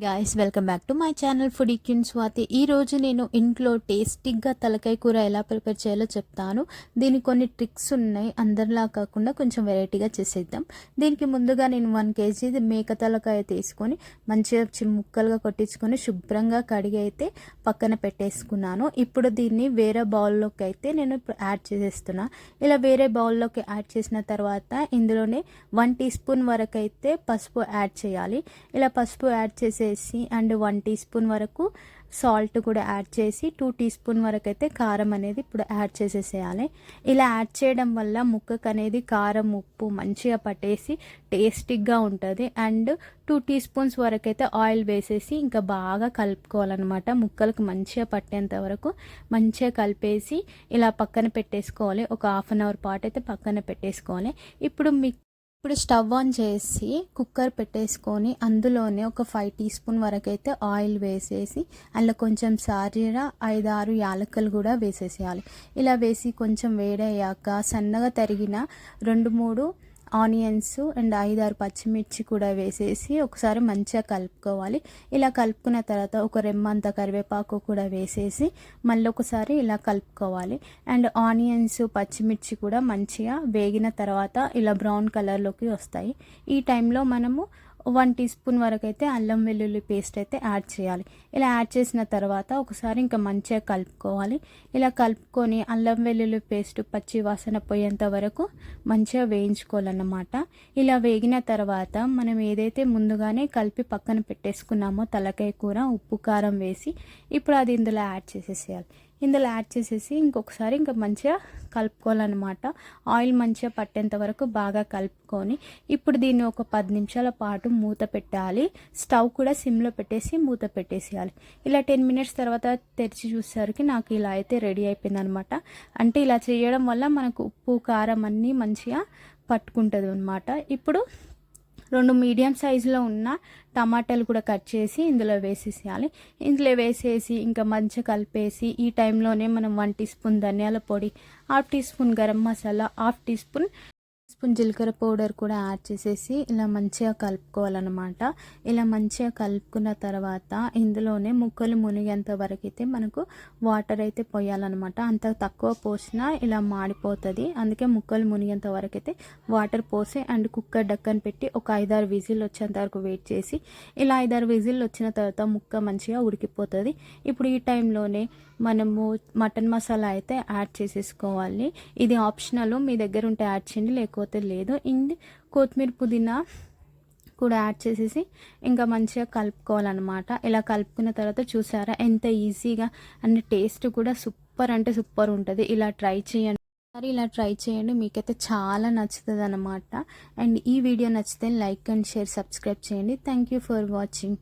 Guys welcome back to my channel food ఇక్కిన్ Swathi ఈరోజు నేను ఇంట్లో టేస్టీగా తలకాయ కూర ఎలా ప్రిపేర్ చేయాలో చెప్తాను. దీనికి కొన్ని ట్రిక్స్ ఉన్నాయి. అందరిలా కాకుండా కొంచెం వెరైటీగా చేసేద్దాం. దీనికి ముందుగా నేను వన్ కేజీ మేక తలకాయ తీసుకొని మంచిగా చి- ముక్కలుగా కొట్టించుకొని శుభ్రంగా కడిగి అయితే పక్కన పెట్టేసుకున్నాను. ఇప్పుడు దీన్ని వేరే బౌల్లోకి అయితే నేను యాడ్ చేసేస్తున్నా. ఇలా వేరే బౌల్లోకి యాడ్ చేసిన తర్వాత ఇందులోనే వన్ టీ స్పూన్ వరకు అయితే పసుపు యాడ్ చేయాలి. ఇలా పసుపు యాడ్ వేసేసి అండ్ వన్ టీ స్పూన్ వరకు సాల్ట్ కూడా యాడ్ చేసి టూ టీ స్పూన్ వరకు అయితే కారం అనేది ఇప్పుడు యాడ్ చేసేసేయాలి. ఇలా యాడ్ చేయడం వల్ల ముక్కకు అనేది కారం ఉప్పు మంచిగా పట్టేసి టేస్టీగా ఉంటుంది. అండ్ టూ టీ స్పూన్స్ వరకు అయితే ఆయిల్ వేసేసి ఇంకా బాగా కలుపుకోవాలన్నమాట. ముక్కలకు మంచిగా పట్టేంత వరకు మంచిగా కలిపేసి ఇలా పక్కన పెట్టేసుకోవాలి. ఒక హాఫ్ అన్ అవర్ పాటు అయితే పక్కన పెట్టేసుకోవాలి. ఇప్పుడు మీకు ఇప్పుడు స్టవ్ ఆన్ చేసి కుక్కర్ పెట్టేసుకొని అందులోనే ఒక ఫైవ్ టీ స్పూన్ వరకు అయితే ఆయిల్ వేసేసి అందులో కొంచెం సారీర ఐదు ఆరు కూడా వేసేసేయాలి. ఇలా వేసి కొంచెం వేడయ్యాక సన్నగా తరిగిన రెండు మూడు ఆనియన్స్ అండ్ ఐదారు పచ్చిమిర్చి కూడా వేసేసి ఒకసారి మంచిగా కలుపుకోవాలి. ఇలా కలుపుకున్న తర్వాత ఒక రెమ్మంత కరివేపాకు కూడా వేసేసి మళ్ళీ ఒకసారి ఇలా కలుపుకోవాలి. అండ్ ఆనియన్స్ పచ్చిమిర్చి కూడా మంచిగా వేగిన తర్వాత ఇలా బ్రౌన్ కలర్లోకి వస్తాయి. ఈ టైంలో మనము వన్ టీ స్పూన్ వరకు అయితే అల్లం వెల్లుల్లి పేస్ట్ అయితే యాడ్ చేయాలి. ఇలా యాడ్ చేసిన తర్వాత ఒకసారి ఇంకా మంచిగా కలుపుకోవాలి. ఇలా కలుపుకొని అల్లం వెల్లుల్లి పేస్ట్ పచ్చి వాసన పోయేంత వరకు మంచిగా వేయించుకోవాలన్నమాట. ఇలా వేగిన తర్వాత మనం ఏదైతే ముందుగానే కలిపి పక్కన పెట్టేసుకున్నామో తలకాయ కూర ఉప్పు కారం వేసి ఇప్పుడు అది ఇందులో యాడ్ చేసేసేయాలి. ఇందులో యాడ్ చేసేసి ఇంకొకసారి ఇంకా మంచిగా కలుపుకోవాలన్నమాట. ఆయిల్ మంచిగా పట్టేంత వరకు బాగా కలుపుకొని ఇప్పుడు దీన్ని ఒక పది నిమిషాల పాటు మూత పెట్టాలి. స్టవ్ కూడా సిమ్లో పెట్టేసి మూత పెట్టేసేయాలి. ఇలా టెన్ మినిట్స్ తర్వాత తెరిచి చూసేసరికి నాకు ఇలా అయితే రెడీ అయిపోయింది అనమాట అంటే ఇలా చేయడం వల్ల మనకు ఉప్పు కారం అన్నీ మంచిగా పట్టుకుంటుంది అనమాట ఇప్పుడు రెండు మీడియం సైజులో ఉన్న టమాటాలు కూడా కట్ చేసి ఇందులో వేసేసేయాలి. ఇందులో వేసేసి ఇంకా మంచిగా కలిపేసి ఈ టైంలోనే మనం వన్ టీ స్పూన్ ధనియాల పొడి half teaspoon garam masala half teaspoon spoon జీలకర్ర పౌడర్ కూడా యాడ్ చేసేసి ఇలా మంచిగా కలుపుకోవాలన్నమాట. ఇలా మంచిగా కలుపుకున్న తర్వాత ఇందులోనే ముక్కలు మునిగేంత వరకు అయితే మనకు వాటర్ అయితే పోయాలన్నమాట. అంత తక్కువ పోసినా ఇలా మాడిపోతుంది. అందుకే ముక్కలు మునిగేంత వరకు అయితే వాటర్ పోసి అండ్ కుక్కర్ డక్కన్ పెట్టి ఒక ఐదారు విజిల్ వచ్చేంత వరకు వెయిట్ చేసి ఇలా ఐదారు విజిల్ వచ్చిన తర్వాత ముక్క మంచిగా ఉడికిపోతుంది. ఇప్పుడు ఈ టైంలోనే మనము మటన్ మసాలా అయితే యాడ్ చేసేసుకోవాలి. ఇది ఆప్షనల్. మీ దగ్గర ఉంటే యాడ్ చేయండి లేకపోతే లేదు. ఇంది కొత్తిమీర పుదీనా కూడా యాడ్ చేసేసి ఇంకా మంచిగా కలుపుకోవాలన్నమాట. ఇలా కలుపుకున్న తర్వాత చూసారా ఎంత ఈజీగా అండ్ టేస్ట్ కూడా సూపర్ అంటే సూపర్ ఉంటుంది. ఇలా ట్రై చేయండి. మరి ఇలా ట్రై చేయండి. మీకైతే చాలా నచ్చుతుంది అనమాట అండ్ ఈ వీడియో నచ్చితే లైక్ అండ్ షేర్ సబ్స్క్రైబ్ చేయండి. Thank you for watching.